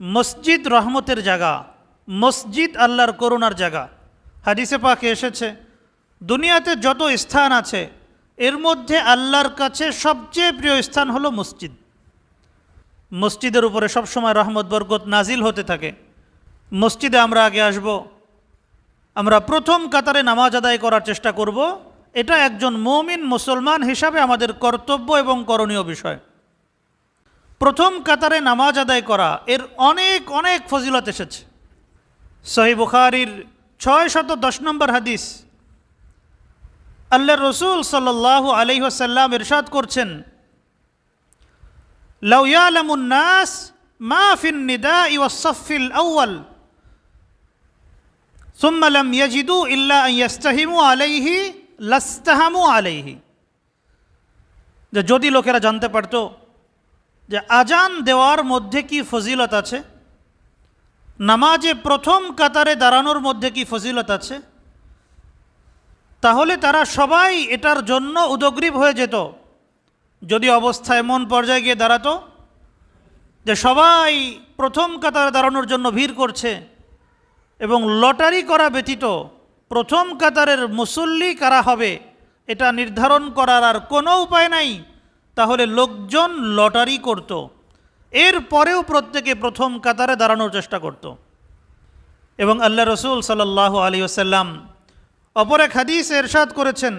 মসজিদ রহমতের জায়গা, মসজিদ আল্লাহর করুণার জায়গা। হাদিসে পাকে এসেছে, দুনিয়াতে যত স্থান আছে, এর মধ্যে আল্লাহর কাছে সবচেয়ে প্রিয় স্থান হলো মসজিদ। মসজিদের উপরে সবসময় রহমত, বরকত নাজিল হতে থাকে। মসজিদে আমরা আগে আসব, আমরা প্রথম কাতারে নামাজ আদায় করার চেষ্টা করব। এটা একজন মৌমিন মুসলমান হিসাবে আমাদের কর্তব্য এবং করণীয় বিষয়। প্রথম কাতারে নামাজ আদায় করা এর অনেক অনেক ফজিলত এসেছে সহি বুখারির ছয় শত দশ নম্বর হাদিস আল্লাহ রসুল সাল্লাহ আলহিহাসাল্লাম ইরশাদ করছেন লাউ ইয়ালামুন নাস মা ফিন নিদাই ওয়াসফিল আউয়াল ثم لم يجدوا إلا أن يستهموا عليه লাস্তাহামু আলাইহি যে যদি লোকেরা জানতে পারত যে আজান দেওয়ার মধ্যে কি ফজিলত আছে? নামাজে প্রথম কাতারে দাঁড়ানোর মধ্যে কি ফজিলত আছে? তাহলে তারা সবাই এটার জন্য উদগ্রীব হয়ে যেত। যদি অবস্থা এমন পর্যায়ে গিয়ে দাঁড়াতো, যে সবাই প্রথম কাতারে দাঁড়ানোর জন্য ভিড় করছে এবং লটারি করা ব্যতীত প্রথম কাতারের মুসল্লি কারা হবে, এটা নির্ধারণ করার আর কোনো উপায় নাই। তাহলে লোকজন লটারি করত। এর পরেও প্রত্যেকে প্রথম কাতারে দাঁড়ানোর চেষ্টা করত। এবং আল্লাহ রসুল সাল্লাহ আলী আসাল্লাম অপর এক হাদিস এরশাদ করেছেন।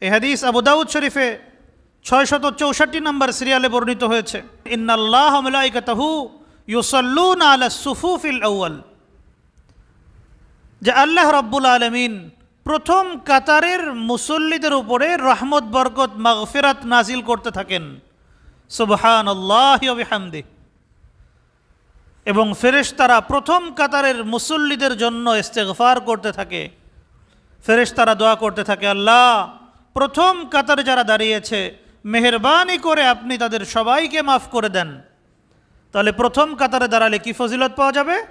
এই হাদিস আবু দাউদ শরীফে ছয় শত চৌষট্টি নম্বর সিরিয়ালে বর্ণিত হয়েছে। ইন্নাল্লাহ ইউসাল্লুন আলা সুফুফিল আউয়াল। যে আল্লাহ রব্বুল আলমিন প্রথম কাতারের মুসল্লিদের উপরে রহমত, বরকত, মাগফিরাত নাজিল করতে থাকেন। সুবহান আল্লাহামদি এবং ফেরেশতারা প্রথম কাতারের মুসল্লিদের জন্য ইস্তেগফার করতে থাকে। ফেরেশতারা দোয়া করতে থাকে, আল্লাহ, প্রথম কাতারে যারা দাঁড়িয়েছে, মেহরবানি করে আপনি তাদের সবাইকে মাফ করে দেন। তাহলে প্রথম কাতারে দাঁড়ালে কি ফজিলত পাওয়া যাবে?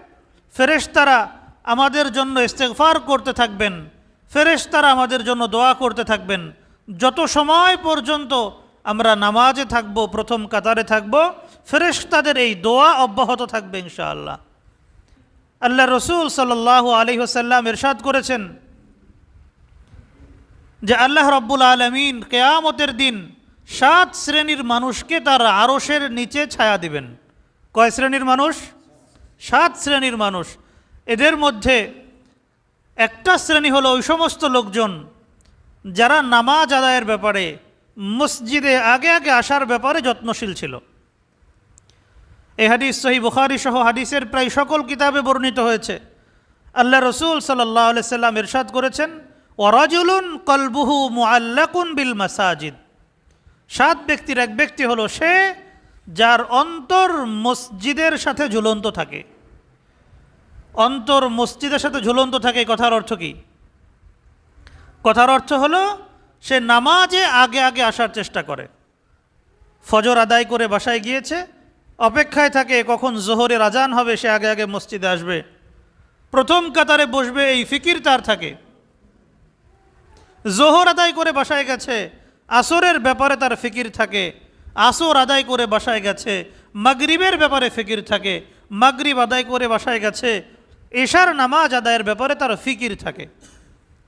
ফেরেশতারা আমাদের জন্য ইস্তেগফার করতে থাকবেন। ফেরেশতারা আমাদের জন্য দোয়া করতে থাকবেন। যত সময় পর্যন্ত আমরা নামাজে থাকব, প্রথম কাতারে থাকব, ফেরেশতাদের এই দোয়া অব্যাহত থাকবে ইনশাআল্লাহ। আল্লাহ রসুল সাল্লাহ আলি হোসাল্লাম ইরশাদ করেছেন যে আল্লাহ রব্বুল আলমিন কেয়ামতের দিন সাত শ্রেণির মানুষকে তার আরসের নিচে ছায়া দিবেন। কয় শ্রেণির মানুষ? সাত শ্রেণির মানুষ। এদের মধ্যে একটা শ্রেণি হলো ওই সমস্ত লোকজন যারা নামাজ আদায়ের ব্যাপারে, মসজিদে আগে আগে আসার ব্যাপারে যত্নশীল ছিল। এই হাদিস সহি বুখারি সহ হাদিসের প্রায় সকল কিতাবে বর্ণিত হয়েছে। আল্লাহ রসুল সাল্লাহ সাল্লাম ইরশাদ করেছেন, ওরাজুলুন কলবুহু মুআল্লাকুন বিল মাসাজিদ। সাত ব্যক্তির এক ব্যক্তি হলো সে, যার অন্তর মসজিদের সাথে ঝুলন্ত থাকে। অন্তর মসজিদের সাথে ঝুলন্ত থাকে কথার অর্থ কি? কথার অর্থ হলো, সে নামাজে আগে আগে আসার চেষ্টা করে। ফজর আদায় করে বাসায় গিয়েছে, অপেক্ষায় থাকে কখন জোহরের আজান হবে, সে আগে আগে মসজিদে আসবে। প্রথম কাতারে বসবে, এই ফিকির তার থাকে। জোহর আদায় করে বাসায় গেছে, আসরের ব্যাপারে তার ফিকির থাকে। আসর আদায় করে বাসায় গেছে, মাগরিবের ব্যাপারে ফিকির থাকে। মাগরিব আদায় করে বাসায় গেছে এশার নামাজ আদায়ের ব্যাপারে তার ফিকির থাকে।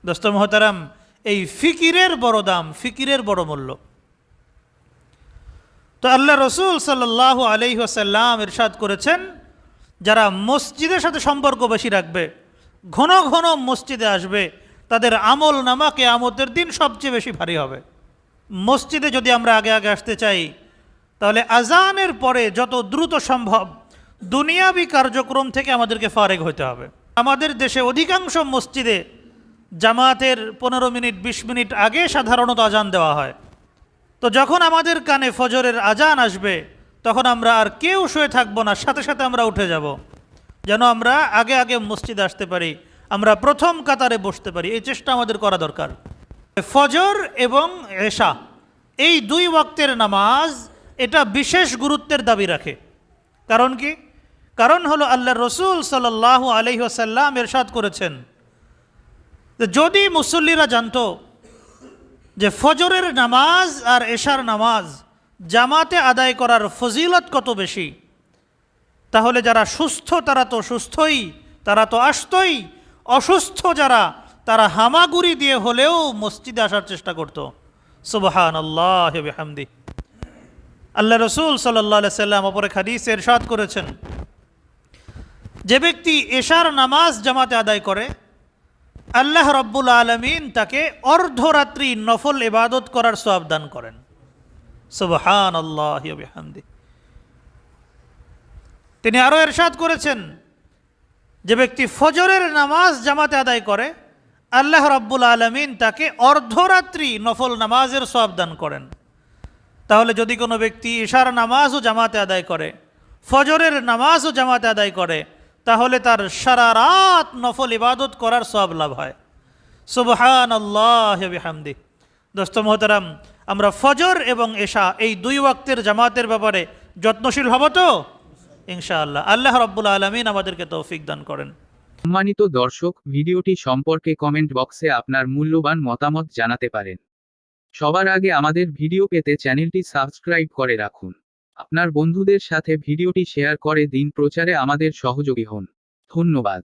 দোস্ত মহতারাম, এই ফিকিরের বড় দাম, ফিকিরের বড় মূল্য। তো আল্লাহ রসুল সাল্লাহ আলহিহাসাল্লাম ইরশাদ করেছেন, যারা মসজিদের সাথে সম্পর্ক বেশি রাখবে, ঘন ঘন মসজিদে আসবে, তাদের আমল নামাকে আমতের দিন সবচেয়ে বেশি ভারী হবে। মসজিদে যদি আমরা আগে আগে আসতে চাই, তাহলে আজানের পরে যত দ্রুত সম্ভব দুনিয়াবি কার্যক্রম থেকে আমাদেরকে ফারেক হতে হবে। আমাদের দেশে অধিকাংশ মসজিদে জামাতের পনেরো মিনিট, বিশ মিনিট আগে সাধারণত আজান দেওয়া হয়। তো যখন আমাদের কানে ফজরের আজান আসবে, তখন আমরা আর কেউ শুয়ে থাকব না, সাথে সাথে আমরা উঠে যাব। যেন আমরা আগে আগে মসজিদে আসতে পারি, আমরা প্রথম কাতারে বসতে পারি, এই চেষ্টা আমাদের করা দরকার। ফজর এবং এশা, এই দুই ওয়াক্তের নামাজ এটা বিশেষ গুরুত্বের দাবি রাখে। কারণ কি? কারণ হলো আল্লাহ রসুল সাল্লাহ আলহি আসাল্লাম এরশাদ করেছেন যদি মুসল্লিরা জানতো যে ফজরের নামাজ আর এশার নামাজ জামাতে আদায় করার ফজিলত কত বেশি, তাহলে যারা সুস্থ তারা তো সুস্থই, তারা তো আসতই। অসুস্থ যারা, তারা হামাগুড়ি দিয়ে হলেও মসজিদে আসার চেষ্টা করতো। সুবহান আল্লাহ হামদি আল্লাহ রসুল সাল্লাহ সাল্লাম অপরে খাদিস এরশাদ করেছেন যে ব্যক্তি এশার নামাজ জামাতে আদায় করে, আল্লাহ রব্বুল আলমিন তাকে অর্ধরাত্রি নফল ইবাদত করার সব দান করেন। সুবহান আল্লাহ হামদি তিনি আরও এরশাদ করেছেন, যে ব্যক্তি ফজরের নামাজ জামাতে আদায় করে, আল্লাহ রব্বুল আলমিন তাকে অর্ধরাত্রি নফল নামাজের সব দান করেন। তাহলে যদি কোনো ব্যক্তি ইশার নামাজও জামাতে আদায় করে, ফজরের নামাজও জামাতে আদায় করে তাহলে তার সারা রাত নফল ইবাদত করার সব লাভ হয়। সুবহান আল্লাহ হামদি দোস্ত মোহতারাম, আমরা ফজর এবং এশা এই দুই ওয়াক্তের জামাতের ব্যাপারে যত্নশীল হব তো? ইনশাআল্লাহ। আল্লাহ রব্বুল আলমিন আমাদেরকে তৌফিক দান করেন। সম্মানিত দর্শক, ভিডিওটি সম্পর্কে কমেন্ট বক্সে আপনার মূল্যবান মতামত জানাতে পারেন। সবার আগে আমাদের ভিডিও পেতে চ্যানেলটি সাবস্ক্রাইব করে রাখুন। আপনার বন্ধুদের সাথে ভিডিওটি শেয়ার করে দিন প্রচারে আমাদের সহযোগী হন। ধন্যবাদ।